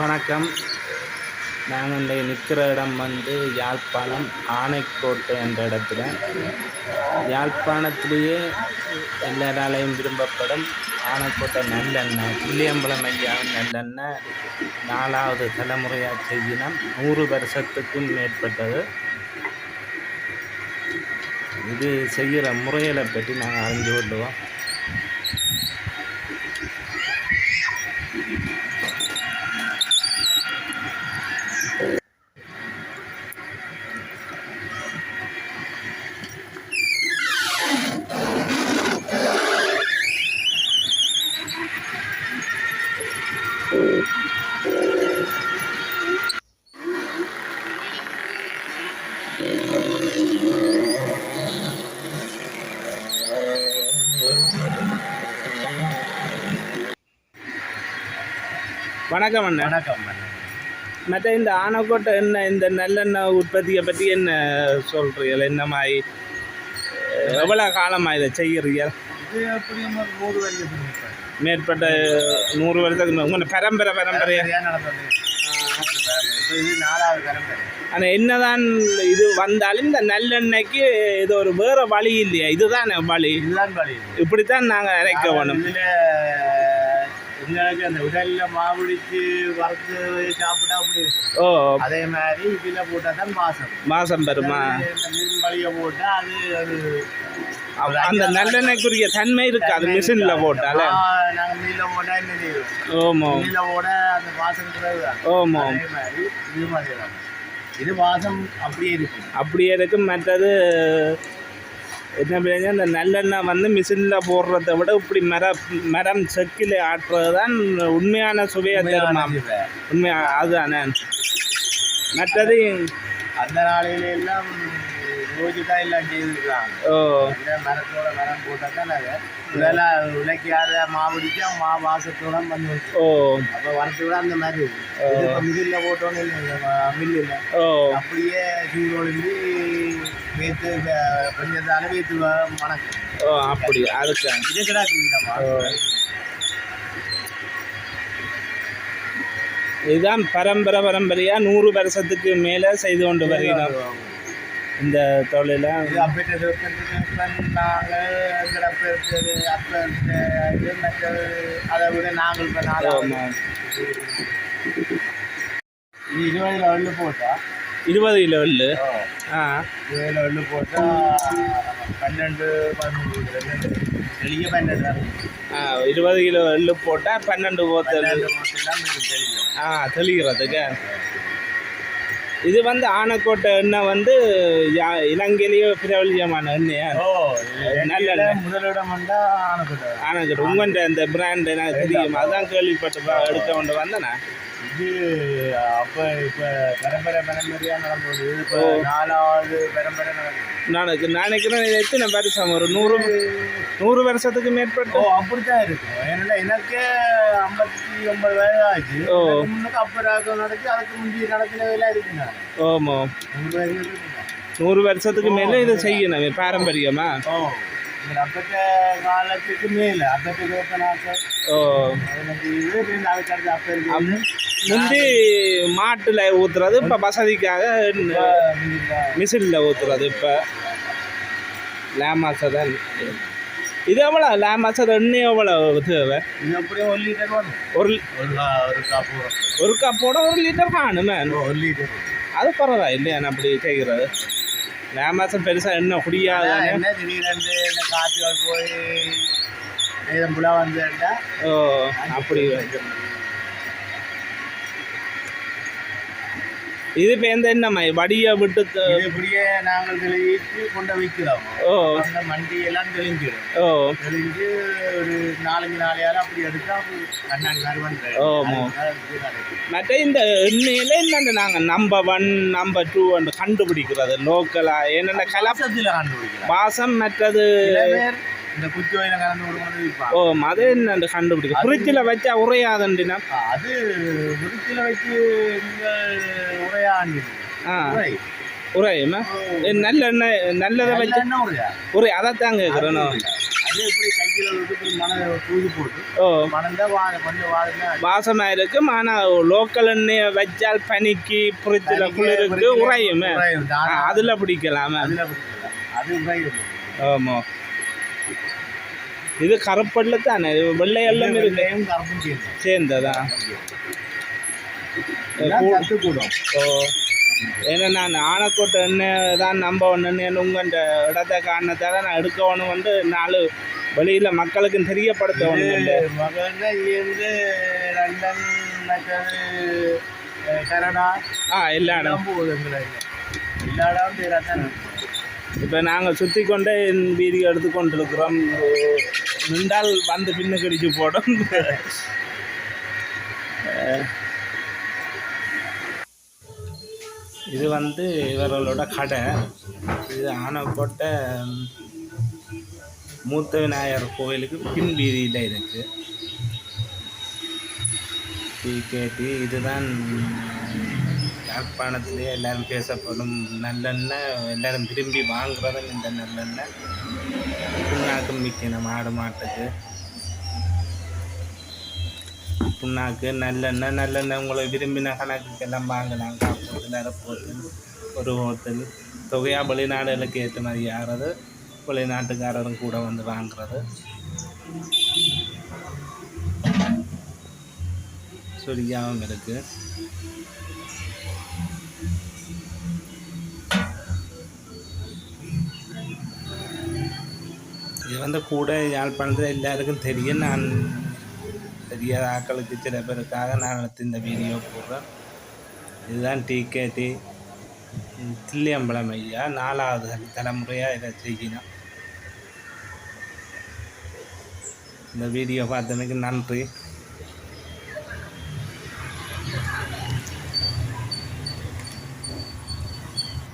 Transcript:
வணக்கம். நாங்கள் இன்றைக்கு நிற்கிற இடம் வந்து யாழ்ப்பாணம் ஆனைக்கோட்டை என்ற இடத்துல. யாழ்ப்பாணத்திலேயே எல்லாராலையும் விரும்பப்படும் ஆனைக்கோட்டை நல்லெண்ணெய் புள்ளியம்பலம் ஐயாவின் நல்லெண்ணெய் நாலாவது தலைமுறையாக செய்யணும் நூறு வருஷத்துக்கும் மேற்பட்டது. இது செய்கிற முறைகளை பற்றி நாங்கள் அறிஞ்சு கொள்ளுவோம். வணக்கம் அண்ணன் வணக்கம் மற்ற இந்த ஆனைக்கோட்டை என்ன இந்த நல்லெண்ணெய் உற்பத்தியை பற்றி என்ன சொல்கிறீர்கள் என்ன மாதிரி எவ்வளோ காலமாக இதை இருப்பேன். மேற்பட்ட நூறு வருஷத்துக்கு உங்கள் பரம்பரை பரம்பரையா? சரியா நடந்தது. இப்ப இது நாலாவது பரம்பரை. ஆனால் என்னதான் இது வந்தாலும் இந்த நல்லெண்ணெய்க்கு இது ஒரு வேறு வழி இல்லையா? இதுதான் வழி. இதுதான் வழி. இப்படித்தான் நாங்கள் அரைக்க வேணும். இதுல எங்களுக்கு அந்த உடல்ல மாவுடிச்சு வறுத்து சாப்பிட்டா அப்படி ஓ. அதே மாதிரி இதுல போட்டா தான் மாசம். பெறுமா இந்த மீன் வழிய போட்டா அது அது அந்த நல்லெண்ணெய்க்குரிய தன்மை இருக்கு. அது மிஷினில் போட்டால. நாங்க மீன்ல போட்டா என்ன ஓமோ. மீன்ல போட அந்த வாசம் ஓமோ. அதே மாதிரி இது மாதிரி இது வாசம் அப்படியே இருக்கும். அப்படியே இருக்கு மற்றது என்ன பண்ணுங்க இந்த நல்லெண்ணெய் வந்து மிஷினில் போடுறத விட இப்படி மர மரம் செக்கில் ஆட்டுறது தான் உண்மையான சுவையை தருமா உண்மையா அதுதானே. மற்றது அந்த நாளையில எல்லாம் தான் எல்லாம் செய்திருக்காங்க ஓ. இந்த மரத்தோட மரம் போட்டா தான் அதை இதெல்லாம் உலக்கியாத மாவுடிச்சா மா வாசத்தோட வச்சு ஓ. அப்போ வரத்து விட அந்த மாதிரி இப்போ மில்லில் போட்டோன்னு இல்லை மில்லில் ஓ. அப்படியே சூடு ஒழுங்கி வேத்து கொஞ்சத்தால வேத்து மணக்கும் ஓ அப்படி. அதுக்கு இது இதுதான் பரம்பரை பரம்பரையாக நூறு வருஷத்துக்கு மேலே செய்து கொண்டு வருகிறோம் இந்த தொழிலை இது அப்பேட்டு நாங்கள் எங்கள் அப்பா இருக்கிறது அப்பா இது மற்றது அதை விட நாங்கள் இப்போ நாலாவது. இது இருபது லெவலில் போட்டா? இருபது கிலோ எள்ளு ஆ. இருபது லெவலில் போட்டா பன்னெண்டு பதிமூணு தெளிய பன்னெண்டு ஆ இருபது கிலோ எள்ளு போட்டால் பன்னெண்டு போத்தல் ஆ தெளிகிறதுக்கு இது வந்து ஆனைக்கோட்டை எண்ணெய் வந்து இலங்கையிலேயே பிரபலியமான எண்ணெயா? நல்ல முதலிடம் ஆனப்பட்ட ஆனைக்கோட்டை. உங்கள்கிட்ட இந்த பிராண்ட் எனக்கு தெரியும்? அதான் கேள்விப்பட்டு எடுக்க கொண்டு வந்தேனா. இது அப்போ இப்போ பரம்பரை பரம்பரையாக நடந்தது. இப்போ நாலாவது பரம்பரை நடந்தது. நான் நான் நினைக்கிறேன் எத்தனை வருஷம் ஒரு நூறு நூறு வருஷத்துக்கு மேற்பட்ட ஓ அப்படித்தான் இருக்கும். ஏன்னா எனக்கே ஐம்பத்தி ஒன்பது வயது ஆச்சு ஓ. முன்னுக்கு அப்பராக்கம் நடத்தி அதுக்கு முந்தைய நடத்தினதெல்லாம் இருக்குங்க ஓமோ நூறு வருஷத்துக்கு மேலே இதை செய்யணும் பாரம்பரியமா? ஓ. அப்பத்த காலத்துக்கு மேலே அப்பத்த நாட்கள் ஓ. முந்தி மாட்டில் ஊற்றுறது இப்போ வசதிக்காக மிஷினில் ஊற்றுறது இப்போ லேமாசை தான். இது எவ்வளோ லேமாசை எண்ணெய் எவ்வளோ தேவை? ஒரு லிட்டர் ஒரு ஒரு கப்போட ஒரு லிட்டர் காணுமே ஒரு லிட்டர் அது பரவா இல்லையா நான் அப்படி செய்கிறது லேமாசம் பெருசாக எண்ணெய் குடியாதானே என்ன திடீரென்று இந்த காற்றுகள் போய் இதம்புல வந்துட்டா ஓ அப்படி இது இப்போ எந்த என்னம்மா வடியை விட்டு இப்படியே நாங்கள் தெளிச்சு கொண்டு வைக்கிறோம். ஓ. அந்த மண்டி எல்லாம் தெளிஞ்சிடும். ஓ. தெளிஞ்சு ஒரு நாலஞ்சு நாளையால அப்படி எடுத்தா கண்ணாடி மாதிரி வந்து ஆமா. மற்ற இந்த எண்ணெயில என்னென்ன நாங்கள் நம்பர் ஒன் நம்பர் டூ கண்டுபிடிக்கிறது? லோக்கலாக என்னென்ன கலப் கலப்பத்தில் கண்டுபிடிக்கலாம். வாசம் மற்றது இந்த குச்சி வயல கலந்து கொடுக்கணும் விற்பாங்க ஓ அது என்ன கண்டுபிடிக்கும் ஃப்ரிட்ஜில் வச்சா உரையாதுண்டினா அது விருச்சில வச்சு நீங்கள் உரையாண்டி ஆ. உரை. உரையுமா? நல்ல எண்ணெய் நல்லதை வச்சு உரை கேட்குறேன் அது அது இப்படி கையில் விட்டு இப்படி மண தூக்கி போட்டு ஓ. மணந்தா வா கொஞ்சம் வாழுங்க வாசமாக இருக்கும் ஆனால் லோக்கல் எண்ணெயை வச்சால் பனிக்கு புரிச்சில் குளிருக்கு உறையுமே அதில் பிடிக்கலாமே. அதில் பிடிக்கல அது உரையும் ஆமாம் இது கருப்பல்ல தானே? வெள்ளை எல்லாம் இருக்கு. சேர்ந்ததா. ஓ. ஏன்னா நான் ஆனக்கோட்டை எண்ணெய் தான் நம்ப ஒன்று உங்கள் இடத்த காரணத்தால் நான் எடுக்கணும் வந்து நாலு வெளியில் மக்களுக்கும் தெரியப்படுத்தணும் இல்லை மகன் இருந்து லண்டன் கனடா ஆ எல்லா இடம் எல்லா இடம் பேராக தான் இப்போ நாங்கள் சுற்றி கொண்டே வீடியோ எடுத்து கொண்டிருக்கிறோம். நின்றால் வந்து பின்ன கடிச்சு போடும் இது வந்து இவர்களோட கடை. இது ஆனக்கோட்டை மூத்த விநாயகர் கோயிலுக்கு பின் வீதியில் இருக்குது டிகேடி இதுதான் யாழ்ப்பாணத்திலே எல்லாரும் பேசப்படும் நல்லெண்ணெய் எல்லாரும் விரும்பி வாங்குறதும் இந்த நல்லெண்ணெய். புண்ணாக்கு மிக்கணும் ஆடு மாட்டுக்கு. புண்ணாக்கு நல்லெண்ணெய் நல்லெண்ணெய் உங்களை விரும்பின கணக்குக்கெல்லாம் வாங்கலாம் காப்போத்தில் அரைப்போத்தில் ஒரு ஹோட்டல் தொகையாக வெளிநாடுகளுக்கு ஏற்றுமதி ஆகிறது. வெளிநாட்டுக்காரரும் கூட வந்து வாங்குறது. சுரியாவும் இருக்குது இது வந்து கூட யாழ்ப்பாணத்தில் எல்லாருக்கும் தெரியும். நான் தெரியாத ஆட்களுக்கு சில பேருக்காக நான் எடுத்து இந்த வீடியோ போடுறேன். இதுதான் டிகேடி தில்லியம்பலம் ஐயா நாலாவது தலைமுறையாக இதை செய்யணும் இந்த வீடியோ பார்த்தமைக்கு நன்றி.